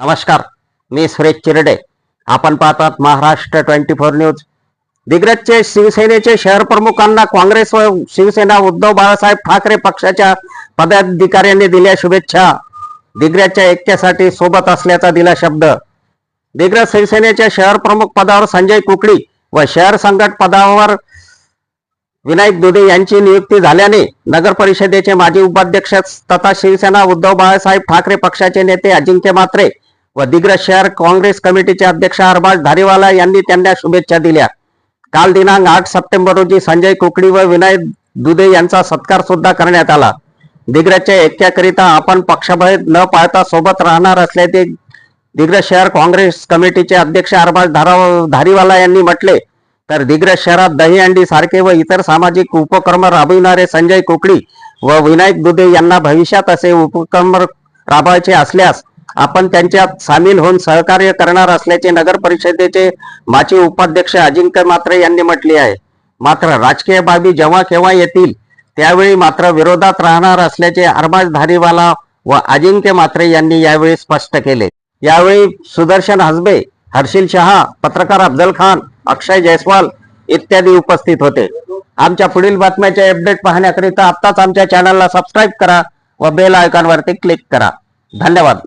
नमस्कार मी सुरेश चिरडे. आपण पाहतात महाराष्ट्र ट्वेंटी फोर न्यूज. दिग्रजचे शिवसेनेचे शहर प्रमुखांना काँग्रेस व शिवसेना उद्धव बाळासाहेब ठाकरे पक्षाच्या पदाधिकाऱ्यांनी दिल्या शुभेच्छा. दिग्रजच्या ऐक्यासाठी सोबत असल्याचा दिला शब्द. दिग्रज शिवसेनेच्या शहर प्रमुख पदावर संजय कुकडी व शहर संघट पदावर विनायक दुधे यांची नियुक्ती झाल्याने नगर परिषदेचे माजी उपाध्यक्ष तथा शिवसेना उद्धव बाळासाहेब ठाकरे पक्षाचे नेते अजिंक्य मात्रे व दिग्रज शहर काँग्रेस कमिटीचे अध्यक्ष अरबाज धारीवाला यांनी त्यांना शुभेच्छा दिल्या. काल दिनांक आठ सप्टेंबर रोजी संजय कुकडी व विनायक दुधे यांचा सत्कार सुद्धा करण्यात आला. दिग्रजच्या ऐक्याकरिता आपण पक्षभेद न पाळता सोबत राहणार असल्याचे दिग्रज शहर काँग्रेस कमिटीचे अध्यक्ष अरबाज धारा धारीवाला यांनी म्हटले. तर दिग्रज शहरात दहीहंडी सारखे व इतर सामाजिक उपक्रम राबविणारे संजय कुकडी व विनायक दुधे यांना भविष्यात असे उपक्रम राबवायचे असल्यास आपण त्यांच्यात सामील होऊन सहकार्य करणार असल्याचे नगर परिषदेचे माजी उपाध्यक्ष अजिंक्य मात्रे यांनी म्हटले आहे. मात्र राजकीय बाबी जेव्हा केव्हा येतील त्यावेळी मात्र विरोधात राहणार असल्याचे अरबाज धारीवाला व अजिंक्य मात्रे यांनी यावेळी स्पष्ट केले. यावेळी सुदर्शन हसबे हर्षिल शहा पत्रकार अफजल खान अक्षय जयस्वाल इत्यादी उपस्थित होते. आमच्या पुढील बातम्याचे अपडेट पाहण्याकरिता आत्ताच आमच्या चॅनलला सबस्क्राईब करा व बेल आयकॉनवरती क्लिक करा. धन्यवाद.